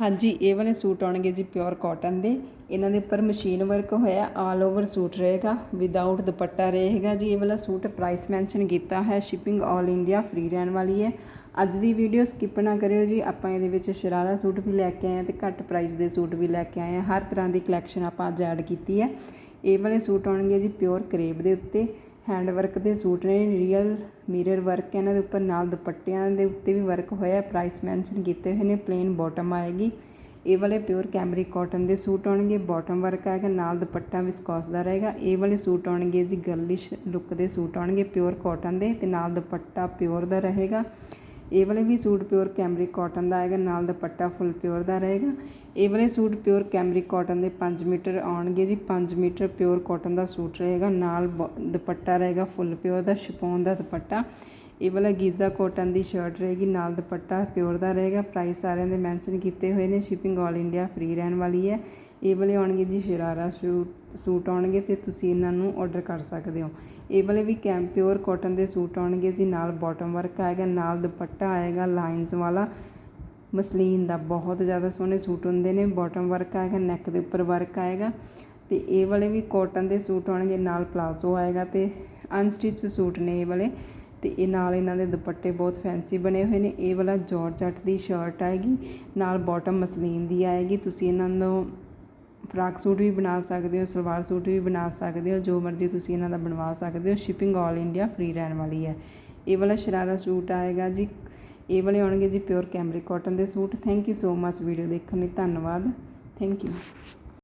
ਹਾਂਜੀ, ਇਹ ਵਾਲੇ ਸੂਟ ਆਉਣਗੇ ਜੀ ਪਿਓਰ ਕਾਟਨ ਦੇ। ਇਹਨਾਂ ਦੇ ਉੱਪਰ ਮਸ਼ੀਨ ਵਰਕ ਹੋਇਆ ਆਲ ਓਵਰ ਸੂਟ ਰਹੇਗਾ ਵਿਦਆਊਟ ਦੁਪੱਟਾ ਰਹੇਗਾ ਜੀ। ਇਹ ਵਾਲਾ ਸੂਟ ਪ੍ਰਾਈਸ ਮੈਂਸ਼ਨ ਕੀਤਾ ਹੈ ਸ਼ਿਪਿੰਗ ਆਲ ਇੰਡੀਆ ਫ੍ਰੀ ਰਹਿਣ ਵਾਲੀ ਹੈ। ਅੱਜ ਦੀ ਵੀਡੀਓ ਸਕਿਪ ਨਾ ਕਰਿਓ ਜੀ, ਆਪਾਂ ਇਹਦੇ ਵਿੱਚ ਸ਼ਰਾਰਾ ਸੂਟ ਵੀ ਲੈ ਕੇ ਆਏ ਹਾਂ ਤੇ ਘੱਟ ਪ੍ਰਾਈਸ ਦੇ ਸੂਟ ਵੀ ਲੈ ਕੇ ਆਏ ਹਾਂ। ਹਰ ਤਰ੍ਹਾਂ ਦੀ ਕਲੈਕਸ਼ਨ ਆਪਾਂ ਅੱਜ ਐਡ ਕੀਤੀ ਹੈ। ਇਹ ਵਾਲੇ ਸੂਟ ਆਉਣਗੇ ਜੀ ਪਿਓਰ ਕਰੇਬ ਦੇ ਉੱਤੇ। ਹੈਂਡ ਵਰਕ ਦੇ ਸੂਟ ਨੇ, ਰੀਅਲ ਮਿਰਰ ਵਰਕ ਇਹਨਾਂ ਦੇ ਉੱਪਰ ਨਾਲ ਦੁਪੱਟਿਆਂ ਦੇ ਉੱਤੇ ਵੀ ਵਰਕ ਹੋਇਆ ਪ੍ਰਾਈਸ ਮੈਂਸ਼ਨ ਕੀਤੇ ਹੋਏ ਨੇ, ਪਲੇਨ ਬਾਟਮ ਆਏਗੀ। ਇਹ ਵਾਲੇ ਪਿਓਰ ਕੈਮਰਿਕ ਕਾਟਨ ਦੇ ਸੂਟ ਆਉਣਗੇ, ਬਾਟਮ ਵਰਕ ਆਏਗਾ, ਨਾਲ ਦੁਪੱਟਾ ਵਿਸਕੋਸ ਦਾ ਰਹੇਗਾ। ਇਹ ਵਾਲੇ ਸੂਟ ਆਉਣਗੇ ਜੀ, ਗਰਲਿਸ਼ ਲੁੱਕ ਦੇ ਸੂਟ ਆਉਣਗੇ ਪਿਓਰ ਕਾਟਨ ਦੇ ਤੇ ਨਾਲ ਦੁਪੱਟਾ ਪਿਓਰ ਦਾ ਰਹੇਗਾ। ਇਹ ਵਾਲੇ ਵੀ ਸੂਟ ਪਿਓਰ ਕੈਮਰਿਕ ਕਾਟਨ ਦਾ ਆਏਗਾ, ਨਾਲ ਦੁਪੱਟਾ ਫੁੱਲ ਪਿਓਰ ਦਾ ਰਹੇਗਾ। ਇਹ ਵਾਲੇ ਸੂਟ ਪਿਓਰ ਕੈਮਰਿਕ ਕਾਟਨ ਦੇ 5 ਮੀਟਰ ਆਉਣਗੇ ਜੀ 5 ਮੀਟਰ ਪਿਓਰ ਕਾਟਨ ਦਾ ਸੂਟ ਰਹੇਗਾ, ਨਾਲ ਬ- ਦੁਪੱਟਾ ਰਹੇਗਾ ਫੁੱਲ ਪਿਓਰ ਦਾ, ਸ਼ਿਫੋਨ ਦਾ ਦੁਪੱਟਾ। ਇਹ ਵਾਲਾ ਗੀਜ਼ਾ ਕੋਟਨ ਦੀ ਸ਼ਰਟ ਰਹੇਗੀ, ਨਾਲ ਦੁਪੱਟਾ ਪਿਓਰ ਦਾ ਰਹੇਗਾ। ਪ੍ਰਾਈਸ ਸਾਰਿਆਂ ਦੇ ਮੈਂਸ਼ਨ ਕੀਤੇ ਹੋਏ ਨੇ ਸ਼ਿਪਿੰਗ ਆਲ ਇੰਡੀਆ ਫ੍ਰੀ ਰਹਿਣ ਵਾਲੀ ਹੈ। ਇਹ ਵਾਲੇ ਆਉਣਗੇ ਜੀ ਸ਼ਰਾਰਾ ਸੂਟ ਸੂਟ ਆਉਣਗੇ ਤੇ ਤੁਸੀਂ ਇਹਨਾਂ ਨੂੰ ਆਰਡਰ ਕਰ ਸਕਦੇ ਹੋ। ਇਹ ਵਾਲੇ ਵੀ ਕੈਮ ਪਿਓਰ ਕਾਟਨ ਦੇ ਸੂਟ ਆਉਣਗੇ ਜੀ, ਨਾਲ ਬਾਟਮ ਵਰਕ ਆਏਗਾ, ਨਾਲ ਦੁਪੱਟਾ ਆਏਗਾ ਲਾਈਨਸ ਵਾਲਾ। ਮਸਲੀਨ ਦਾ ਬਹੁਤ ਜ਼ਿਆਦਾ ਸੋਹਣੇ ਸੂਟ ਹੁੰਦੇ ਨੇ ਬਾਟਮ ਵਰਕ ਆਏਗਾ ਨੈਕ ਦੇ ਉੱਪਰ ਵਰਕ ਆਏਗਾ। ਤੇ ਇਹ ਵਾਲੇ ਵੀ ਕਾਟਨ ਦੇ ਸੂਟ ਆਉਣਗੇ, ਨਾਲ ਪਲਾਜ਼ੋ ਆਏਗਾ ਤੇ ਅਨਸਟਿਚ ਸੂਟ ਨੇ ਇਹ ਵਾਲੇ। ਤੇ ਇਹ ਨਾਲ ਇਹਨਾਂ ਦੇ ਦੁਪੱਟੇ ਬਹੁਤ ਫੈਂਸੀ ਬਣੇ ਹੋਏ ਨੇ। ਇਹ ਵਾਲਾ ਜਾਰਜਟ ਦੀ ਸ਼ਰਟ ਆਏਗੀ, ਨਾਲ ਬਾਟਮ ਮਸਲੀਨ ਦੀ ਆਏਗੀ। ਤੁਸੀਂ ਇਹਨਾਂ ਨੂੰ ਫਰਾਕ ਸੂਟ ਵੀ ਬਣਾ ਸਕਦੇ ਹੋ, ਸਲਵਾਰ ਸੂਟ ਵੀ ਬਣਾ ਸਕਦੇ ਹੋ, ਜੋ ਮਰਜ਼ੀ ਤੁਸੀਂ ਇਹਨਾਂ ਦਾ ਬਣਵਾ ਸਕਦੇ ਹੋ। ਸ਼ਿਪਿੰਗ ਆਲ ਇੰਡੀਆ ਫ੍ਰੀ ਰਹਿਣ ਵਾਲੀ ਹੈ। ਇਹ ਵਾਲਾ ਸ਼ਰਾਰਾ ਸੂਟ ਆਏਗਾ ਜੀ। ਇਹ ਵਾਲੇ ਆਉਣਗੇ ਜੀ ਪਿਓਰ ਕੈਮਰਿਕ ਕਾਟਨ ਦੇ suit. Thank you so much video ਦੇਖਣ ਲਈ ਧੰਨਵਾਦ। Thank you